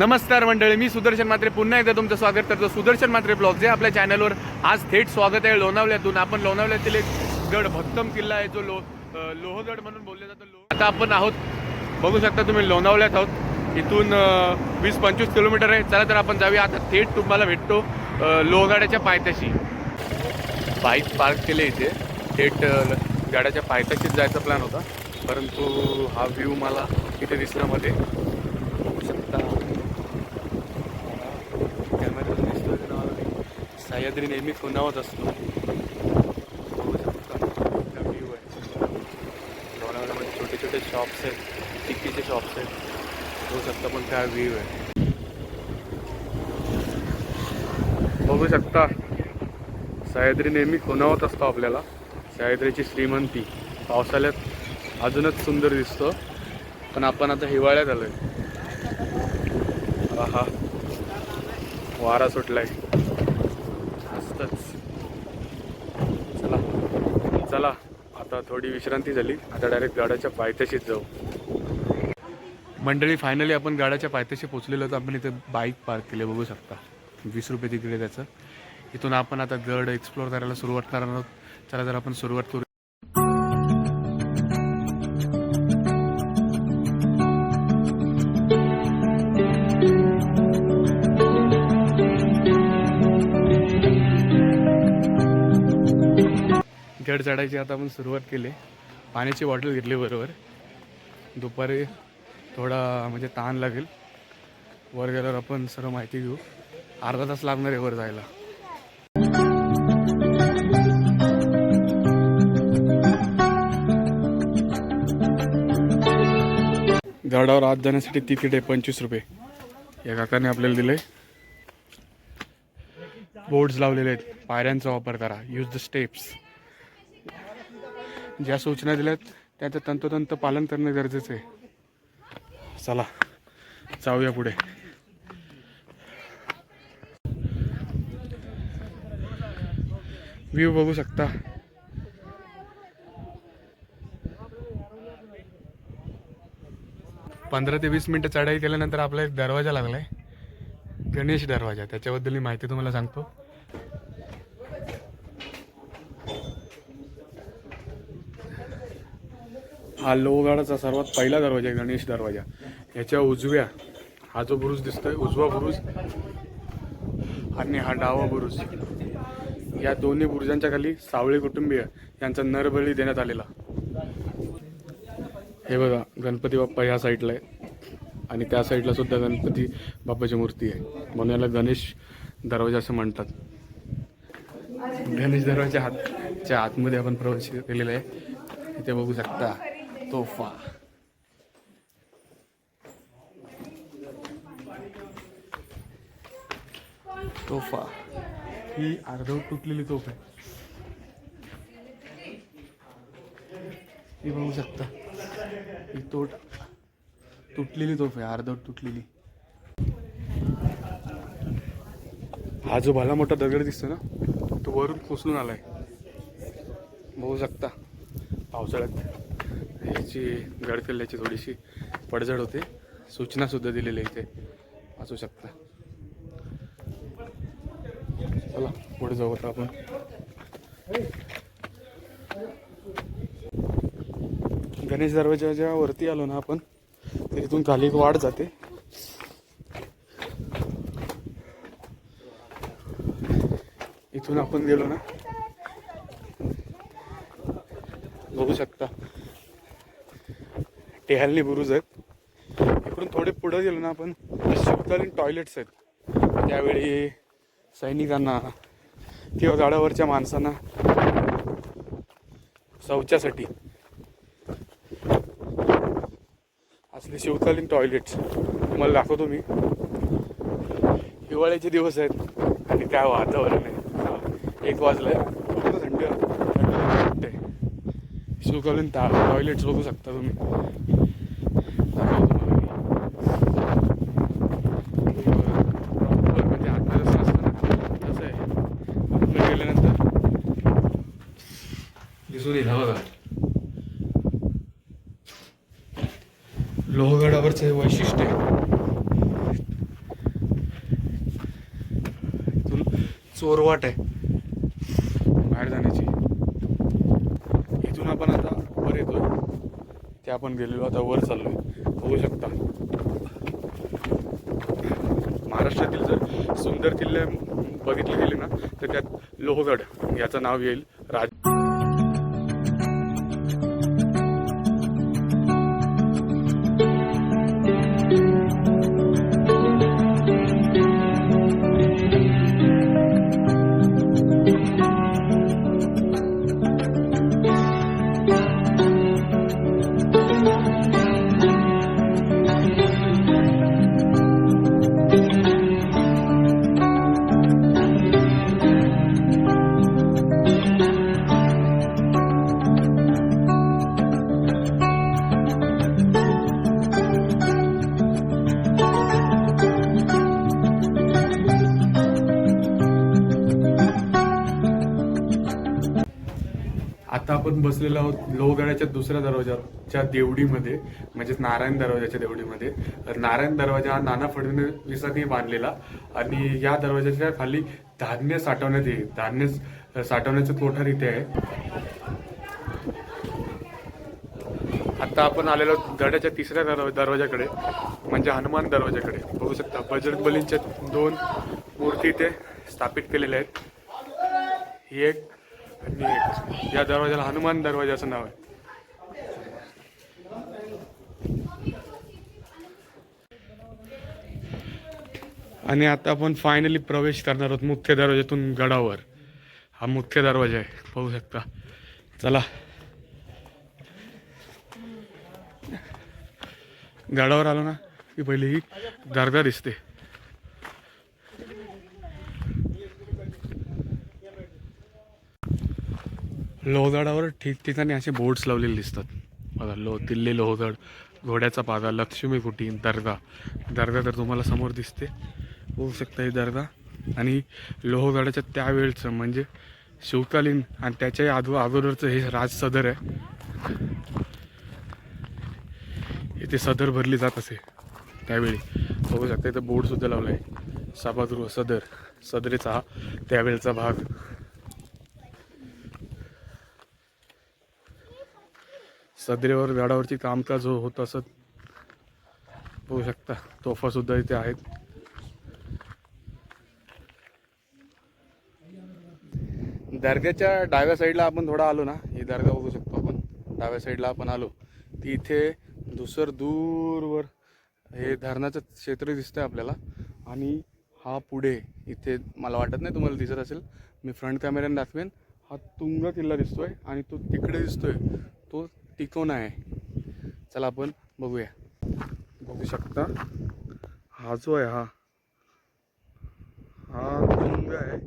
नमस्कार मंडळी मी सुदर्शन मात्रे पुन्हा एकदा तुमचं स्वागत करतो. सुदर्शन मात्रे ब्लॉग जे आपल्या चॅनलवर आज थेट स्वागत आहे लोणावल्यातून. आपण लोणावल्यातील एक गड भक्कम किल्ला आहे जो लो लोहगड म्हणून बोलले जातो. लोह आता आपण आहोत बघू शकता तुम्ही लोणावल्यात आहोत. इथून वीस पंचवीस किलोमीटर आहे. चला तर आपण जाऊया. आता थेट तुम्हाला भेटतो लोहगडाच्या पायथ्याशी. बाईक पार्क केले इथे. थेट गाड्याच्या पायथ्याशीच जायचा प्लॅन होता. परंतु हा व्ह्यू मला इथे दिसण्यामध्ये मध्ये बघू शकता कॅमेऱ्यातून दिसतोय का नावाला नाही. सह्याद्री नेहमी खुणावत असतो. बघू शकता इथला व्ह्यू आहे लोणावळ्यामध्ये छोटे छोटे शॉप्स आहेत टिक्कीचे शॉप्स आहेत. बघू शकता पण काय व्ह्यू आहे. बघू शकता सह्याद्री नेहमी खुणावत असतो आपल्याला. सह्याद्रीची श्रीमंती. पावसाळ्यात अजूनच सुंदर दिसतो. पण आपण आता हिवाळ्यात आलोय. हा वारा सुटलाय. आहे चला चला आता थोडी विश्रांती झाली. आता डायरेक्ट गाड्याच्या पायथ्याशीच जाऊ. मंडळी फायनली आपण गाड्याच्या पायथ्याशी पोचलेलो तर आपण इथे बाईक पार्क केली बघू शकता. वीस रुपये तिकडे त्याचं. इथून आपण आता गड एक्सप्लोअर करायला सुरुवात करणार आहोत. चला जर आपण सुरुवात करू चढायची आता आपण सुरुवात केली. पाण्याची बॉटल घेतली बरोबर. दुपारी थोडा म्हणजे ताण लागेल. वर गेल्यावर आपण सर्व माहिती घेऊ. अर्धा तास लागणार आहे वर जायला. गडावर आत जाण्यासाठी तिकीट आहे पंचवीस रुपये. या काकाने आपल्याला दिले बोर्ड्स लावलेले आहेत. पायऱ्यांचा वापर करा. यूज द स्टेप्स ज्या सूचना दिल्यात त्याचं तंतोतंत पालन करणं गरजेचं आहे. चला जाऊया पुढे. व्ह्यू बघू शकता. पंधरा ते वीस मिनटं चढाई केल्यानंतर आपला एक दरवाजा लागलाय. गणेश दरवाजा त्याच्याबद्दल मी माहिती तुम्हाला सांगतो. हा लोहगडाचा सर्वात पहिला दरवाजा आहे गणेश दरवाजा. याच्या उजव्या हा जो बुरुज दिसतोय उजवा बुरुज आणि हा डावा बुरुज. या दोन्ही बुरुजांच्या खाली सावळी कुटुंबीय यांचा नरबळी देण्यात आलेला. हे बघा गणपती बाप्पा ह्या साईडला आहे. आणि त्या साईडला सुद्धा गणपती बाप्पाची मूर्ती आहे. म्हणून याला गणेश दरवाजा असं म्हणतात. गणेश दरवाजा हातच्या आतमध्ये आपण प्रवेश केलेला आहे. इथे बघू शकता. तोफा तोफा ही अर्धवट तुटलेली तोफ आहे. ही बघू शकता. ही तोट तुटलेली तोफ आहे अर्धवट तुटलेली. हा जो भला मोठा दगड दिसतो ना तो वरून कोसळून आलाय. बघू शकता. पावसाळ्यात. ह्याची गड किल्ल्याची थोडीशी पडझड होते. सूचनासुद्धा दिलेली दिलेल्या इथे. वाचू शकता. चला पुढे जाऊ आता आपण. गणेश दरवाजाच्या वरती आलो ना आपण तर इथून खाली एक वाढ जाते. इथून आपण गेलो ना बघू शकता टेहलनी बुरुज आहेत. इकडून थोडे पुढे गेलो ना आपण शिवकालीन टॉयलेट्स आहेत. त्यावेळी सैनिकांना किंवा झाडावरच्या माणसांना शौचासाठी असले शिवकालीन टॉयलेट्स तुम्हाला दाखवतो मी. हिवाळ्याचे दिवस आहेत आणि काय वातावरण आहे. एक वाजलंय. पूर्ण थंडी थंड वाटते शिवकालीन टा टॉयलेट्स बघू शकता तुम्ही दाखवतो तुम्हाला मी. proper म्हणजे आतमध्ये जसं असतं ना तसं आहे आतमध्ये गेल्यानंतर दिसून येईल हा बघा लोहगडावरचं हे वैशिष्ट्य आहे चोरवाट आहे. बाहेर जाण्याची. इथून आपण आता वर येतो ते आपण गेलेलो आता वर चाललोय. बघू शकता. महाराष्ट्रातील जर सुंदर किल्ले बघितले गेले ना तर त्यात लोहगड याचं नाव येईल. लोहगडाच्या दुसऱ्या दरवाजाच्या देवडीमध्ये म्हणजेच नारायण दरवाजाच्या देवडीमध्ये नारायण दरवाजा हा नाना फडणवीसांनी बांधलेला आणि या दरवाजाच्या खाली धान्य साठवण्यात येईल. धान्य साठवण्याचं कोठार इथे आहे. आता आपण आलेलो गडाच्या तिसऱ्या दरवाजाकडे म्हणजे हनुमान दरवाजाकडे बघू शकता बजरंग बलींच्या दोन मूर्ती इथे स्थापित केलेल्या आहेत. ही एक आणि या दरवाजाला हनुमान दरवाजा असं नाव आहे. आणि आता आपण फायनली प्रवेश करणार आहोत मुख्य दरवाजातून गडावर. हा मुख्य दरवाजा आहे पाहू शकता. चला. गडावर आलो ना की पहिले ही दर्गा दिसते. लोहजाडावर ठिकठिकाणी असे बोर्ड्स लावलेले दिसतात. बघा लो दिल्ली लोहजड घोड्याचा पादा लक्ष्मी कुटी दर्गा. दर्गा तर तुम्हाला समोर दिसते. होऊ शकतं ही दर्गा. आणि लोहगडाच्या त्यावेळचं म्हणजे शिवकालीन आणि त्याच्याही आदो अगोदरचं हे राज सदर आहे. इथे सदर भरली जात असे. त्यावेळी बघू शकता इथं बोर्ड सुद्धा लावला आहे सभागृह सदर. सदरेचा हा त्यावेळचा भाग. सदरेवर गडावरची कामकाज हो- होत असत. बघू शकता तोफा सुद्धा इथे आहेत. दर्ग्याच्या डाव्या साईडला आपण थोडा आलो ना ही दर्गा बघू शकतो आपण. डाव्या साईडला आपण आलो. ती इथे दुसर दूरवर हे धरणाचं क्षेत्र दिसतंय आपल्याला. आणि हा पुढे इथे मला वाटत नाही तुम्हाला दिसत असेल. मी फ्रंट कॅमेऱ्याने दाखवेन. हा तुंग किल्ला दिसतोय आणि तो तिकडे दिसतोय. तो टिकून आहे. चला आपण बघूया. बघू शकता. हा जो आहे हा. हा तुंग आहे.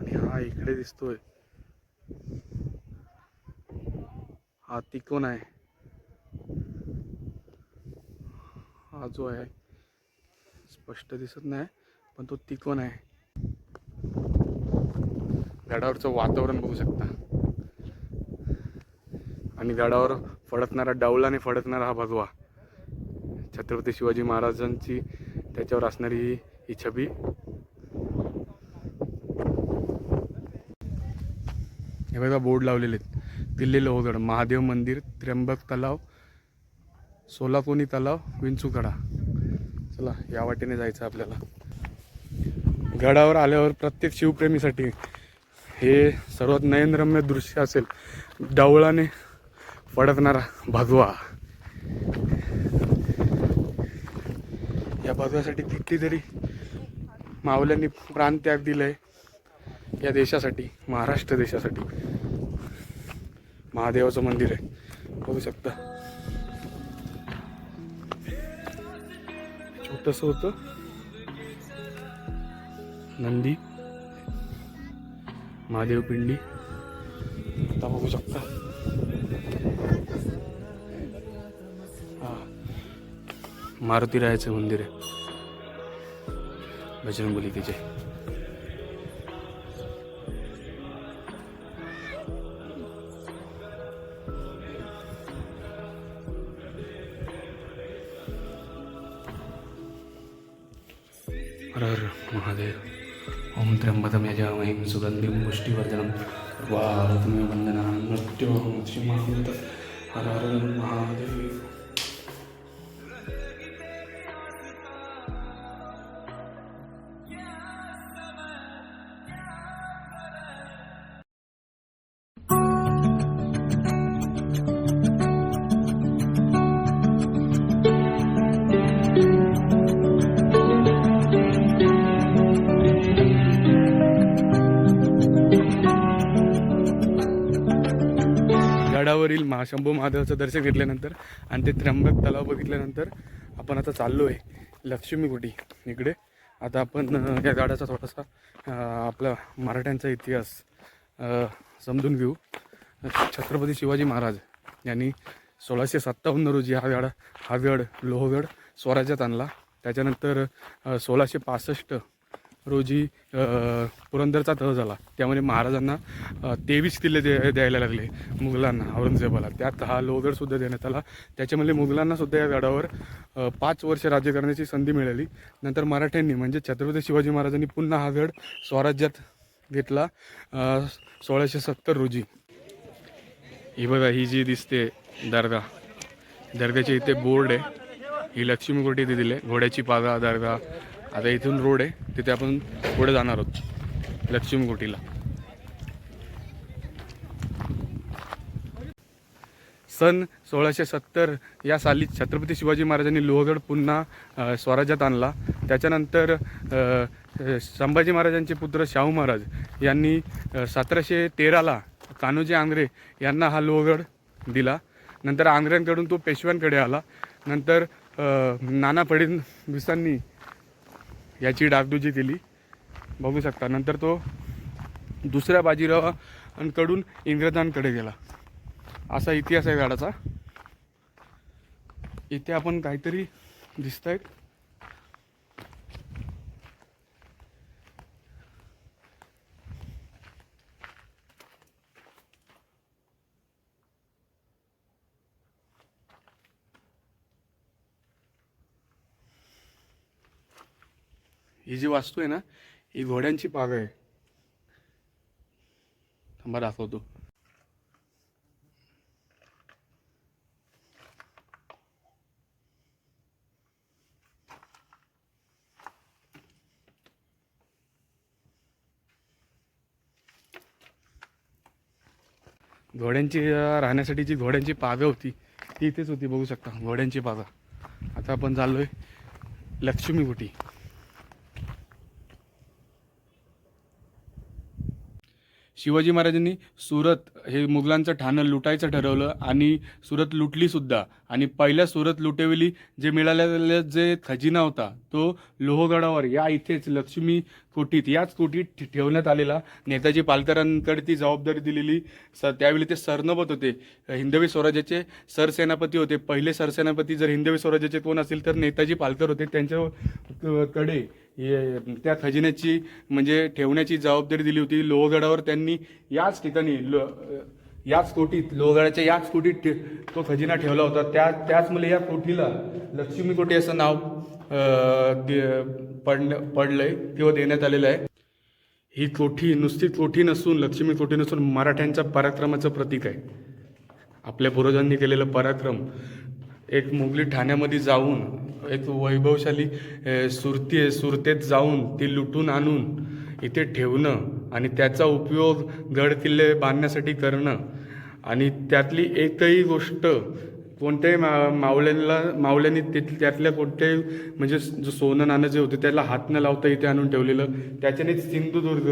आणि हा इकडे दिसतोय. हा तिकोन आहे. हा जो आहे स्पष्ट दिसत नाही पण तो तिकोन आहे. गडावरचं वातावरण बघू शकता. आणि गडावर फडकणारा डावलाने फडकणारा हा भगवा. छत्रपती शिवाजी महाराजांची त्याच्यावर असणारी ही- ही छबी. हे बघा बोर्ड लावलेले आहेत. दिल्ली लोहगड महादेव मंदिर त्र्यंबक तलाव सोलाकोनी तलाव विंचूकडा. चला या वाटेने जायचं आपल्याला. गडावर आल्यावर प्रत्येक शिवप्रेमीसाठी हे सर्वात नयनरम्य दृश्य असेल. डावळाने फडकणारा भगवा. या भगव्यासाठी कितीतरी मावल्यांनी प्राणत्याग दिलाय या देशासाठी महाराष्ट्र देशासाठी. महादेवाचं मंदिर आहे. बघू शकता. छोटस होतं. नंदी. महादेव पिंडी आता बघू शकता. मारुती रायाचं मंदिर आहे. बजरंगबली तिचे हर हर महादेव. ओम त्र्यंबकम सुगंधी मुष्टीवर्धनम वा वारुत्मे वंदना नृत्य हर हर महादेव. शंभू महादेवाचं दर्शन घेतल्यानंतर आणि ते त्र्यंबक तलाव बघितल्यानंतर आपण आता चाललो आहे लक्ष्मीगुटी इकडे. आता आपण या गडाचा थोडासा आपला मराठ्यांचा इतिहास समजून घेऊ. छत्रपती शिवाजी महाराज यांनी सोळाशे सत्तावन्न रोजी हा गड हा वेळ लोहगड स्वराज्यात आणला. त्याच्यानंतर सोळाशे पासष्ट रोजी पुरंदरचा तह झाला. त्यामध्ये महाराजांना तेवीस किल्ले दे द्यायला लागले मुघलांना औरंगजेबाला. त्यात हा लोहगडसुद्धा देण्यात आला. त्याच्यामध्ये मुघलांनासुद्धा या गडावर पाच वर्ष राज्य करण्याची संधी मिळाली. नंतर मराठ्यांनी म्हणजे छत्रपती शिवाजी महाराजांनी पुन्हा हा गड स्वराज्यात घेतला सोळाशे सत्तर रोजी. ही बघा ही जी दिसते दर्गा. दर्ग्याच्या इथे बोर्ड आहे. ही लक्ष्मीकोटी इथे दिले घोड्याची पागा दर्गा. आता इथून रोड आहे तिथे आपण पुढे जाणार आहोत लक्ष्मीकोटीला. सन सोळाशे सत्तर या साली छत्रपती शिवाजी महाराजांनी लोहगड पुन्हा स्वराज्यात आणला. त्याच्यानंतर संभाजी महाराजांचे पुत्र शाहू महाराज यांनी सतराशे तेराला कान्होजी आंग्रे यांना हा लोहगड दिला. नंतर आंग्र्यांकडून तो पेशव्यांकडे आला. नंतर नाना फडणवीसांनी याची डागडुजी केली. बघू शकता नंतर तो दुसऱ्या बाजीरावांकडून इंग्रजांकडे गेला. असा इतिहास आहे गाडाचा. इथे आपण काहीतरी दिसत आहेत ही जी वास्तू आहे ना ही घोड्यांची पाग आहे. थांबा दाखवतो. घोड्यांची राहण्यासाठी जी घोड्यांची पागं होती ती इथेच होती बघू शकता. घोड्यांची पागा. आता आपण चाललोय लक्ष्मीकुटी. शिवाजी महाराजांनी सुरत हे मुघलांचं ठाणं लुटायचं ठरवलं आणि सुरत लुटलीसुद्धा आणि पहिल्या सुरत लुटेवेली जे मिळालेला जे खजिना होता तो लोहगडावर या इथेच लक्ष्मी कोटीत याच कोटीत ठेवण्यात आलेला. नेताजी पालकरांकडे ती जबाबदारी दिलेली. स त्यावेळी ते सरनबत होते हिंदवी स्वराज्याचे सरसेनापती होते. पहिले सरसेनापती जर हिंदवी स्वराज्याचे कोण असतील तर नेताजी पालकर होते. त्यांच्या कडे हे- त्या खजिन्याची म्हणजे ठेवण्याची जबाबदारी दिली होती. लोहगडावर त्यांनी याच ठिकाणी लो याच कोटीत लोहगडाच्या याच कोटीत ठे- तो खजिना ठेवला होता. त्या त्याचमुळे या कोठीला? लक्ष्मी कोटी असं नाव दे- पडलं पडलंय किंवा देण्यात आलेलं आहे. ही कोठी नुसती कोठी नसून लक्ष्मी कोठी नसून मराठ्यांच्या पराक्रमाचं प्रतीक आहे. आपल्या पूर्वजांनी केलेलं पराक्रम. एक मोगली ठाण्यामध्ये जाऊन एक वैभवशाली अ, सुरती सुरतेत जाऊन ती लुटून आणून इथे ठेवणं आणि त्याचा उपयोग गड किल्ले बांधण्यासाठी करणं. आणि त्यातली एकही गोष्ट कोणत्याही मा मावळ्यांना मावळ्यांनी ते त्यातल्या कोणत्याही म्हणजे जो सोनं नाणं जे होते त्याला हात न लावता इथे आणून ठेवलेलं त्याच्याने सिंधुदुर्ग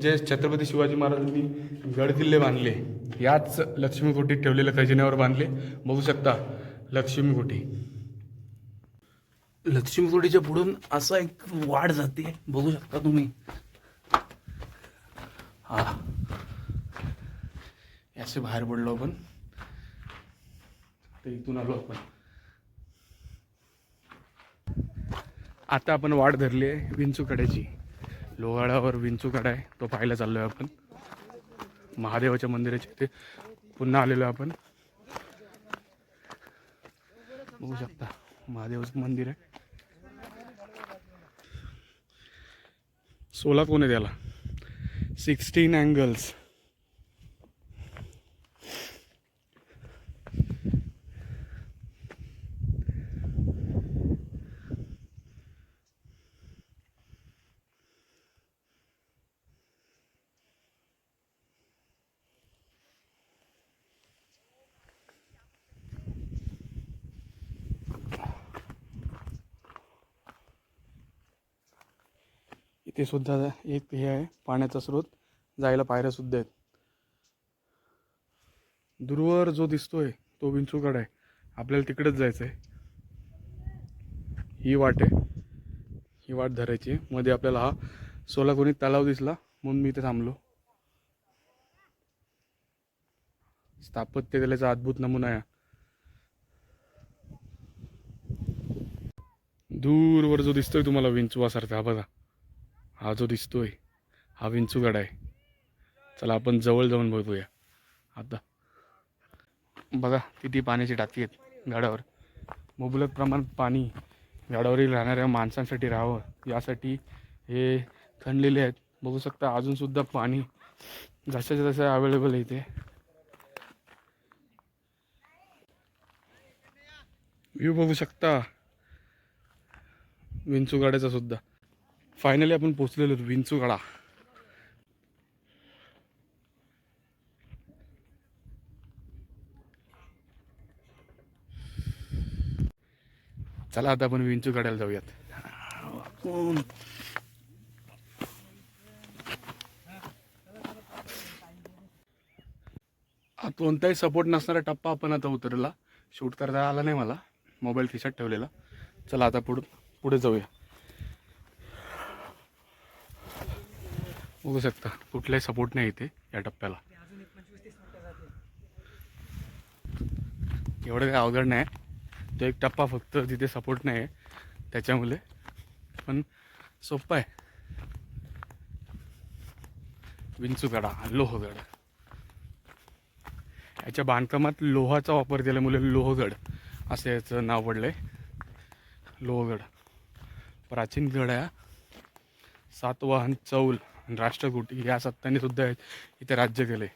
जे छत्रपती शिवाजी महाराजांनी गड किल्ले बांधले याच लक्ष्मीकोटीत ठेवलेल्या खजिन्यावर बांधले. बघू शकता लक्ष्मीकोठी लक्ष्मीकोटीच्या पुढून असा एक वाढ जाते. बघू शकता तुम्ही. हा. असे बाहेर पडलो आपण. तर इथून आलो आपण. आता आपण वाट धरली आहे विंचूकड्याची लोहाळावर विंचूकडा आहे. तो पाहायला चाललो आहे आपण. महादेवाच्या मंदिराच्या इथे पुन्हा आलेलो आपण. बघू शकता. महादेवाचं मंदिर आहे. सोला कोण आहे त्याला? सिक्स्टीन अँगल्स इथे सुद्धा एक हे आहे पाण्याचा स्रोत. जायला पायऱ्या सुद्धा आहेत. दूरवर जो दिसतोय तो विंचूकड आहे. आपल्याला तिकडेच जायचं आहे ही वाट आहे. ही वाट धरायची आहे. मध्ये आपल्याला हा सोलाकोणी तलाव दिसला. म्हणून मी इथे थांबलो. स्थापत्य कलेचा अद्भुत नमुना आहे. दूरवर जो दिसतोय तुम्हाला विंचवासारखा हा बघा. हा जो दिसतोय हा विंचूगड आहे. चला आपण जवळ जाऊन बघूया. आता बघा किती पाण्याची टाकी आहेत गाड्यावर मुबलक प्रमाणात पाणी गाड्यावरील राहणाऱ्या माणसांसाठी राहावं यासाठी हे खणलेले आहेत. बघू शकता अजूनसुद्धा पाणी जशाच्या तसं अवेलेबल आहे इथे. व्ह्यू बघू शकता. विंचू सुद्धा. फायनली आपण पोचलेलो आहोत विंचूगडा. चला आता आपण विंचूगडाला जाऊयात. कोणताही सपोर्ट नसणारा टप्पा आपण आता उतरला. शूट करता आला नाही मला. मोबाईल खिशात ठेवलेला. चला आता पुढं पुढे जाऊया. बघू शकता. कुठलाही सपोर्ट नाही इथे या टप्प्याला. एवढं काही अवघड नाही. तो एक टप्पा फक्त तिथे सपोर्ट नाही आहे त्याच्यामुळे. पण सोपं आहे. विंचूगडा लोहगड. याच्या बांधकामात लोहाचा वापर केल्यामुळे लोहगड असं याचं नाव पडलं आहे लोहगड. प्राचीन गड आहे सातवाहन चौल. राष्ट्रकुटी या सत्तांनी सुद्धा इथे राज्य केले.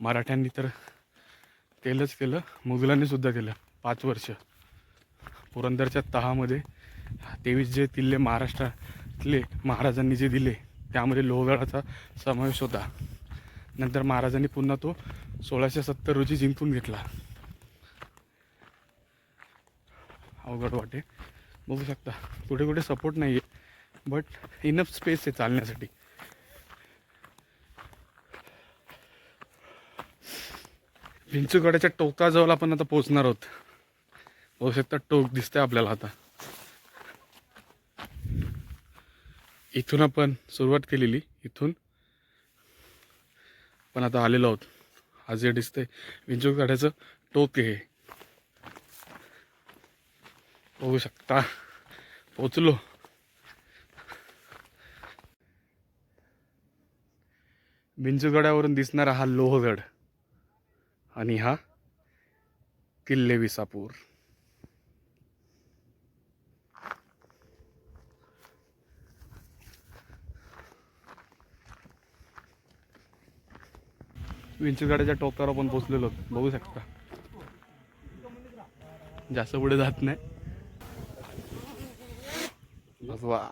मराठ्यांनी तर केलंच केलं मुघलांनी सुद्धा केलं पाच वर्ष. पुरंदरच्या तहामध्ये तेवीस जे किल्ले महाराष्ट्रातले महाराजांनी जे दिले त्यामध्ये लोहगडाचा समावेश होता. नंतर महाराजांनी पुन्हा तो सोळाशे सत्तर रोजी जिंकून घेतला. अवघड वाटे. बघू शकता कुठे कुठे सपोर्ट नाही आहे बट इनफ स्पेस आहे चालण्यासाठी. विंचूगडाच्या टोकाजवळ आपण आता पोहोचणार आहोत. बघू शकता टोक दिसतंय आपल्याला आता. इथून आपण सुरुवात केलेली इथून. पण आता आलेलो आहोत. आज जे दिसतंय विंचूगडाचं टोक आहे. हे. बघू शकता. पोचलो बिंजूगडावरून दिसणारा हा लोहगड आणि हा किल्ले विसापूर. विंचूगडाच्या टोकावर आपण पोचलेलो बघू शकता. जास्त पुढे जात नाही. वा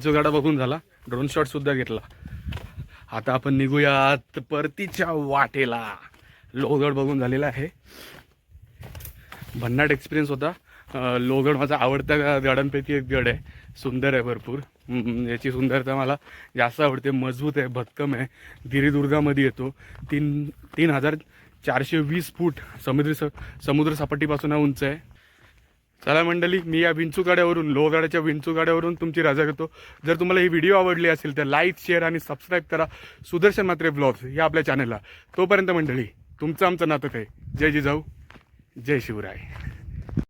विंचूगाडा बघून झाला. ड्रोन शॉट सुद्धा घेतला. आता आपण निघूयात परतीच्या वाटेला. लोहगड बघून झालेला आहे. भन्नाट एक्सपिरियन्स होता. लोहगड माझा आवडता गडांपैकी एक गड आहे. सुंदर आहे भरपूर. याची सुंदरता मला जास्त आवडते. मजबूत आहे भक्कम आहे. गिरिदुर्गामध्ये येतो. तीन तीन हजार चारशे वीस फूट समुद्र स समुद्र सपाटीपासून हा उंच आहे. चला मंडळी मी या विंचूगाड्यावरून लोहगाड्याच्या विंचूगाड्यावरून तुमची रजा घेतो. जर तुम्हाला ही व्हिडिओ आवडली असेल तर लाईक शेअर आणि सबस्क्राईब करा. सुदर्शन मात्रे ब्लॉग्स या आपल्या चॅनलला तोपर्यंत मंडळी तुमचं आमचं नातं आहे जय जिजाऊ जय शिवराय.